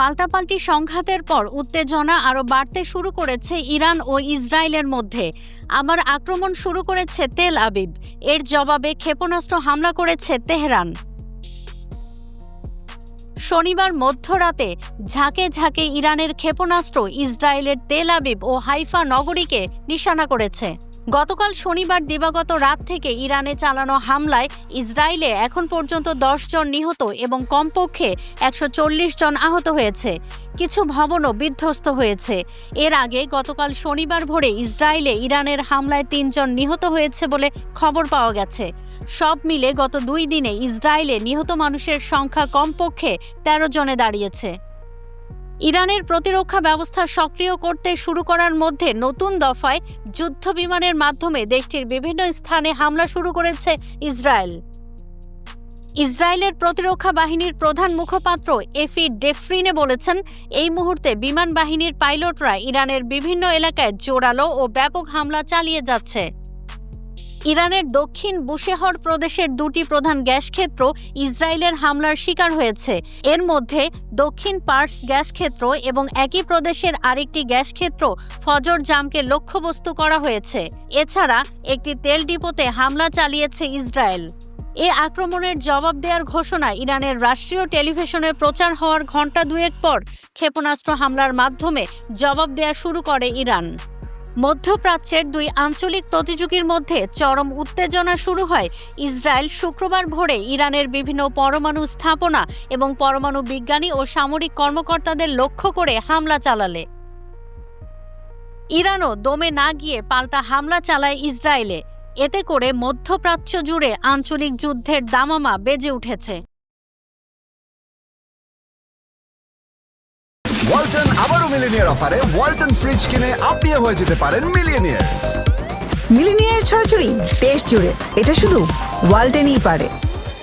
পাল্টাপাল্টি সংঘাতের পর উত্তেজনা আরও বাড়তে শুরু করেছে ইরান ও ইসরায়েলের মধ্যে। আবার আক্রমণ শুরু করেছে তেল আবিব। এর জবাবে ক্ষেপণাস্ত্র হামলা করেছে তেহরান। শনিবার মধ্যরাতে ঝাঁকে ঝাঁকে ইরানের ক্ষেপণাস্ত্র ইসরায়েলের তেল আবিব ও হাইফা নগরীকে নিশানা করেছে। গতকাল শনিবার দিবাগত রাত থেকে ইরানে চালানো হামলায় ইসরায়েলে এখন পর্যন্ত দশ জন নিহত এবং কমপক্ষে একশো চল্লিশ জন আহত হয়েছে। কিছু ভবনও বিধ্বস্ত হয়েছে। এর আগে গতকাল শনিবার ভোরে ইসরায়েলে ইরানের হামলায় তিনজন নিহত হয়েছে বলে খবর পাওয়া গেছে। সব মিলে গত দুই দিনে ইসরায়েলে নিহত মানুষের সংখ্যা কমপক্ষে তেরো জনে দাঁড়িয়েছে। ইরানের প্রতিরক্ষা ব্যবস্থা সক্রিয় করতে শুরু করার মধ্যে নতুন দফায় যুদ্ধ বিমানের মাধ্যমে দেশটির বিভিন্ন স্থানে হামলা শুরু করেছে ইসরায়েল। ইসরায়েলের প্রতিরক্ষা বাহিনীর প্রধান মুখপাত্র এফি ডেফরিনে বলেছেন, এই মুহূর্তে বিমান বাহিনীর পাইলটরা ইরানের বিভিন্ন এলাকায় জোরালো ও ব্যাপক হামলা চালিয়ে যাচ্ছে। ইরানের দক্ষিণ বুশেহর প্রদেশের দুটি প্রধান গ্যাস ক্ষেত্র ইসরায়েলের হামলার শিকার হয়েছে। এর মধ্যে দক্ষিণ পার্স গ্যাস ক্ষেত্র এবং একই প্রদেশের আরেকটি গ্যাস ক্ষেত্র ফজর জামকে লক্ষ্যবস্তু করা হয়েছে। এছাড়া একটি তেল ডিপোতে হামলা চালিয়েছে ইসরায়েল। এ আক্রমণের জবাব দেওয়ার ঘোষণা ইরানের রাষ্ট্রীয় টেলিভিশনে প্রচার হওয়ার ঘণ্টা দুয়েক পর ক্ষেপণাস্ত্র হামলার মাধ্যমে জবাব দেয়া শুরু করে ইরান। মধ্যপ্রাচ্যের দুই আঞ্চলিক প্রতিযোগীর মধ্যে চরম উত্তেজনা শুরু হয়। ইসরায়েল শুক্রবার ভোরে ইরানের বিভিন্ন পরমাণু স্থাপনা এবং পরমাণু বিজ্ঞানী ও সামরিক কর্মকর্তাদের লক্ষ্য করে হামলা চালালে। ইরানও দমে না গিয়ে পাল্টা হামলা চালায় ইসরায়েলে। এতে করে মধ্যপ্রাচ্য জুড়ে আঞ্চলিক যুদ্ধের দামামা বেজে উঠেছে। ওয়ালটন আবারও মিলিনিয়ার অফারে ওয়ালটন ফ্রিজ কিনে আপনিও হয়ে যেতে পারেন মিলিনিয়ার। মিলিনিয়ার ছড়াছড়ি দেশ জুড়ে এটা শুধু ওয়ালটেনই পারে।